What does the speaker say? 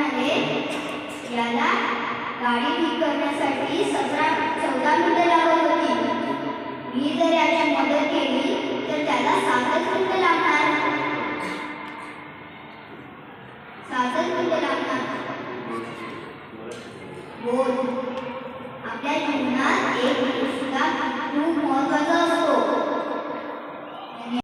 म्हणाले याला गाडी ठीक करण्यासाठी सतरा चौदा मिनटं लागत होती. मी जर याची मदत केली तर त्याला सातच मिनटं लागणार. सातच मिनटं लागणार. बोल. आपल्या जीवनात एक